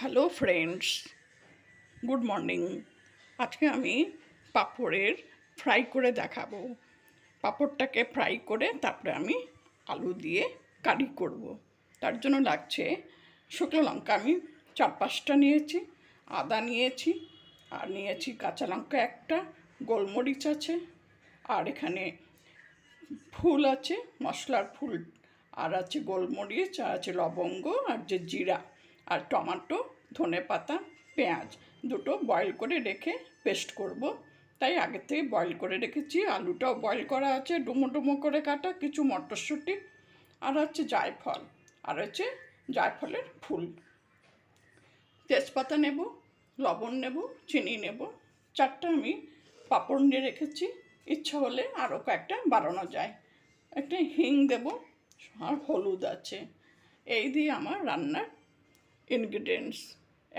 Hello friends good morning আজকে আমি পাঁপড়ের fry করে দেখাবো। পাঁপড়টাকে ফ্রাই করে তারপরে আমি আলু দিয়ে কারি করব। তার জন্য লাগছে শুকনো লঙ্কা। আমি চার পাঁচটা নিয়েছি, আদা নিয়েছি, আর নিয়েছি কাঁচা লঙ্কা একটা, গোলমরিচ আছে, আর এখানে ফুল আছে, মশলার ফুল, আর আছে গোলমরিচ, আর আছে লবঙ্গ, আর যে জিরা। আর টমাটো ধনে পাতা পেঁয়াজ দুটো বয়েল করে রেখে পেস্ট করব। তাই আগে থেকে বয়েল করে রেখেছি। আলুটাও বয়েল করা আছে, ডুমো ডুমো করে কাটা, কিছু মটরশুঁটি আর হচ্ছে জায়ফল আর হচ্ছে জায়ফলের ফুল। তেজপাতা নেব, লবণ নেব, চিনি নেব, চারটা আমি পাঁপড় নিয়ে রেখেছি। ইচ্ছা হলে আরও কয়েকটা বাড়ানো যায়। একটা হিং দেব আর হলুদ আছে। এই দিয়ে আমার রান্নার ইনগ্রিডিয়েন্টস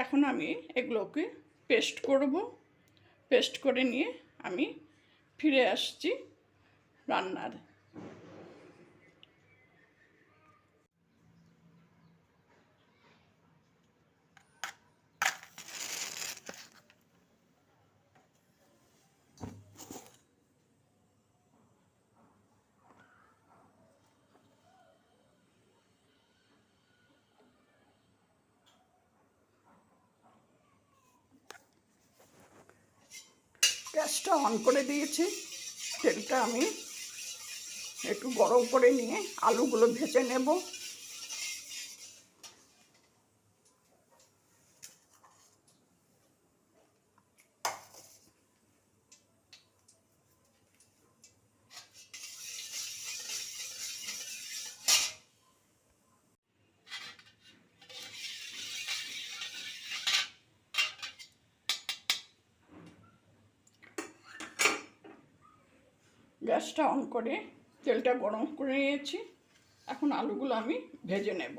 এখন আমি এগুলোকে পেস্ট করব। পেস্ট করে নিয়ে আমি ফিরে আসছি রান্নার। গ্যাসটা অন করে দিয়েছি। তেলটা আমি একটু গরম করে নিয়ে আলুগুলো ভেজে নেব। গ্যাসটা অন করে, তেলটা গরম করে নিয়েছি। এখন আলুগুলো আমি ভেজে নেব।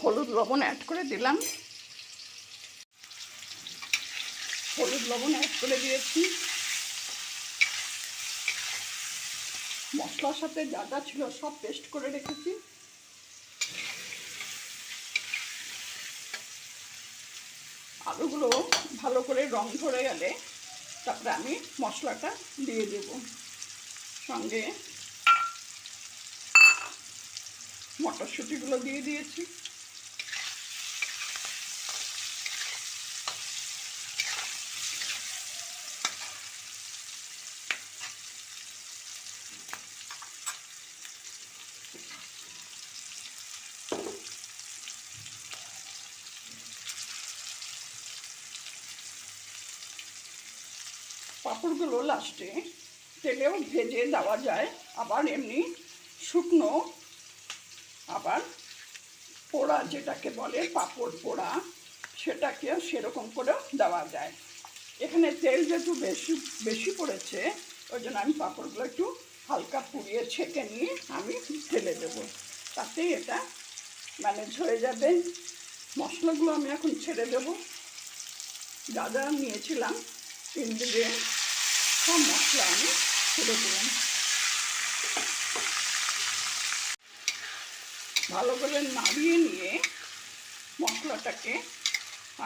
হলুদ লবণ অ্যাড করে দিলাম। হলুদ লবণ অ্যাড করে দিয়েছি। মশলার সাথে যা যা ছিল সব পেস্ট করে রেখেছি। আলুগুলো ভালো করে রং ধরে গেলে তারপরে আমি মশলাটা দিয়ে দেব। সঙ্গে মটরশুঁটিগুলো দিয়ে দিয়েছি। পাঁপড়গুলো লাস্টে তেলেও ভেজে দেওয়া যায়। আবার এমনি শুকনো আবার পোড়া যেটাকে বলে পাঁপড় পোড়া, সেটাকেও সেরকম করেও দেওয়া যায়। এখানে তেল যেহেতু বেশি বেশি পড়েছে, ওই জন্য আমি পাঁপড়গুলো একটু হালকা পুড়িয়ে ছেঁকে নিয়ে আমি ঢেলে দেবো। তাতে এটা ম্যানেজ হয়ে যাবে। মশলাগুলো আমি এখন ছেড়ে দেবো। যা যা নিয়েছিলাম ইনগ্রিডিয়েন্ট সব মশলা আমি ছেড়ে দিলাম ভালো করে নাড়িয়ে নিয়ে মশলাটাকে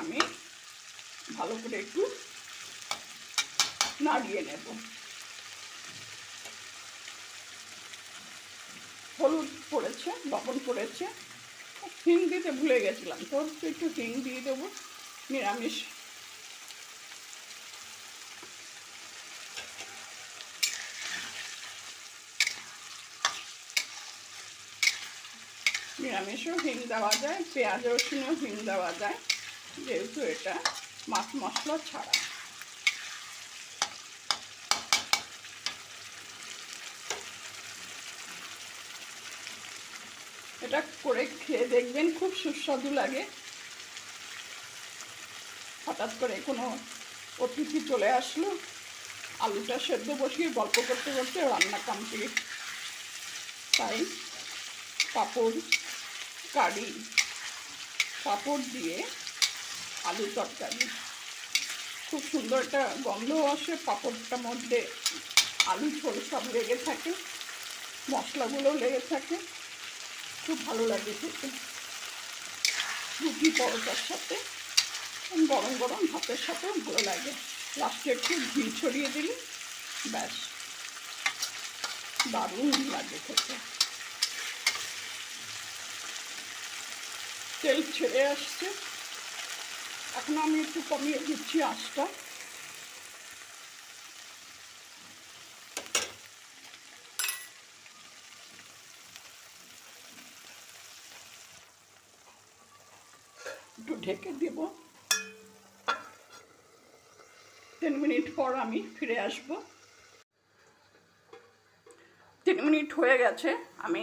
আমি ভালো করে একটু নাড়িয়ে নেব। হলুদ পড়েছে, লবণ পড়েছে, হিং দিতে ভুলে গেছিলাম। তোর একটু হিং দিয়ে দেবো, নিরামিষ। নিরামিষও হিং দেওয়া যায় পেঁয়াজ রসুনও হিং দেওয়া যায়, যেহেতু এটা মাছ মশলা ছাড়া। এটা করে খেয়ে দেখবেন খুব সুস্বাদু লাগে। হঠাৎ করে কোনো অতিথি চলে আসলো, আলুটা সেদ্ধ বসিয়ে গল্প করতে করতে রান্না কমপ্লিট। তাই পাঁপড় কারি, পাঁপড় দিয়ে আলু তরকারি। খুব সুন্দর একটা গন্ধ আসে পাঁপড়টার মধ্যে। আলু ঝোল সব লেগে থাকে, মশলাগুলো লেগে থাকে। খুব ভালো লাগে খেতে। রুটি পরোটার সাথে, গরম গরম ভাতের সাথেও ভালো লাগে। লাস্টে একটু ঘি ছড়িয়ে দিলে, ব্যাস। দারুণ লাগে খেতে। তেল ছেড়ে আসছে। এখন আমি একটু কমিয়ে দিচ্ছি আঁচটা। একটু ঢেকে দেব। তিন মিনিট পর আমি ফিরে আসব। তিন মিনিট হয়ে গেছে, আমি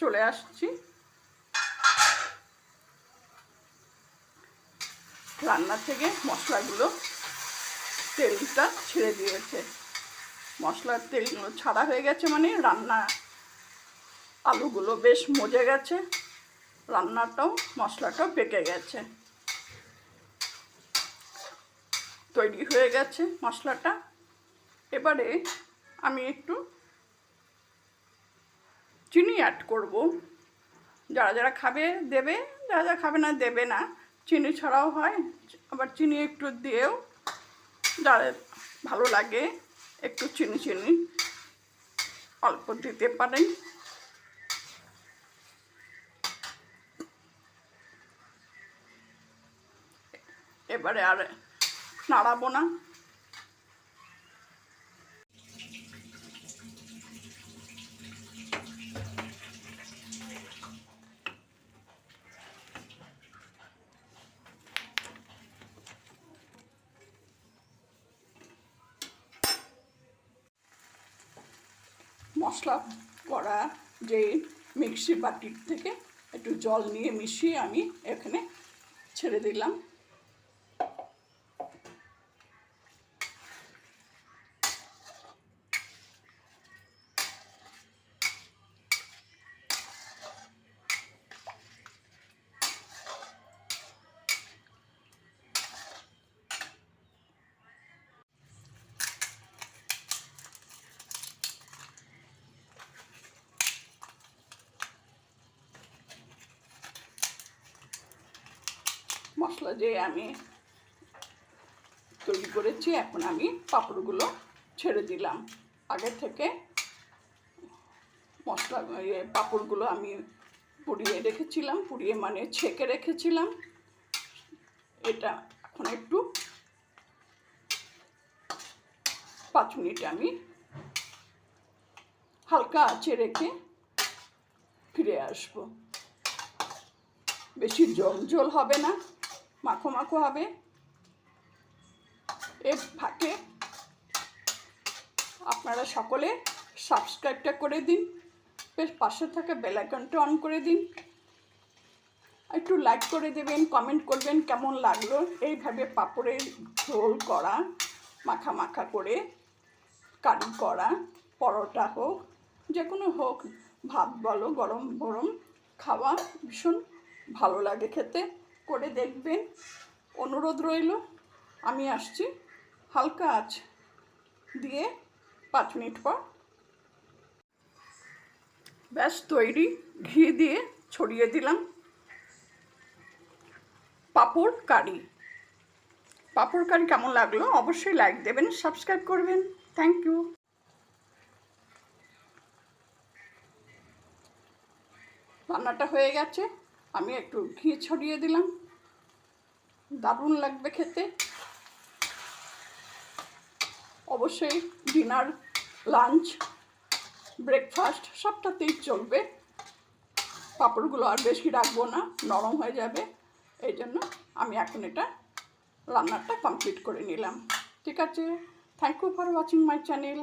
চলে আসছি। রান্না থেকে মশলাগুলো তেলটা ছেড়ে দিয়েছে। মশলার তেলগুলো ছাড়া হয়ে গেছে মানে রান্না আলুগুলো বেশ মজে গেছে, রান্নাটাও, মশলাটাও পেকে গেছে। তৈরি হয়ে গেছে মশলাটা। এবারে আমি একটু চিনি অ্যাড করব। যারা যারা খাবে দেবে, যারা যারা খাবে না দেবে না। চিনি ছাড়াও হয়, আবার চিনি একটু দিয়েও যাদের ভালো লাগে, একটু চিনি চিনি অল্প দিতে পারেন এবারে আর নাড়াবো না। মশলা করা যে মিক্সি বাটির থেকে একটু জল নিয়ে মিশিয়ে আমি এখানে ছেড়ে দিলাম। মশলা দিয়ে আমি তৈরি করেছি, এখন আমি পাঁপড়গুলো ছেড়ে দিলাম। আগে থেকে মশলা ইয়ে পাঁপড়গুলো আমি পুড়িয়ে রেখেছিলাম, পুড়িয়ে মানে ছেঁকে রেখেছিলাম। এটা এখন একটু পাঁচ মিনিট আমি হালকা আঁচে রেখে ফিরে আসব। বেশি জল জল হবে না। মাখো মাখো হবে। এর ফাঁকে আপনারা সকলে সাবস্ক্রাইবটা করে দিন, বেশ পাশে থাকা বেল আইকনটা অন করে দিন। একটু লাইক করে দেবেন কমেন্ট করবেন কেমন লাগল এইভাবে পাঁপড়ের ঝোল করা, মাখা মাখা করে কারি করা, পরোটা হোক যে কোনো হোক, ভাত বলো, গরম গরম খাওয়া ভীষণ ভালো লাগে খেতে। করে দেখবেন। অনুরোধ রইল, আমি আসছি। হালকা আঁচ দিয়ে পাঁচ মিনিট পর। ব্যাস, তৈরি, ঘি দিয়ে ছড়িয়ে দিলাম। পাঁপড় কারি। পাঁপড় কারি কেমন লাগল? অবশ্যই লাইক দেবেন সাবস্ক্রাইব করবেন। থ্যাংক ইউ রান্নাটা হয়ে গেছে, আমি একটু ঘি ছড়িয়ে দিলাম। দারুণ লাগবে খেতে। অবশ্যই ডিনার লাঞ্চ ব্রেকফাস্ট সবটাতেই চলবে। পাঁপড়গুলো আর বেশি রাখব না, নরম হয়ে যাবে। এই জন্য আমি এখন এটা রান্নাটা কমপ্লিট করে নিলাম। ঠিক আছে? Thank you for watching my channel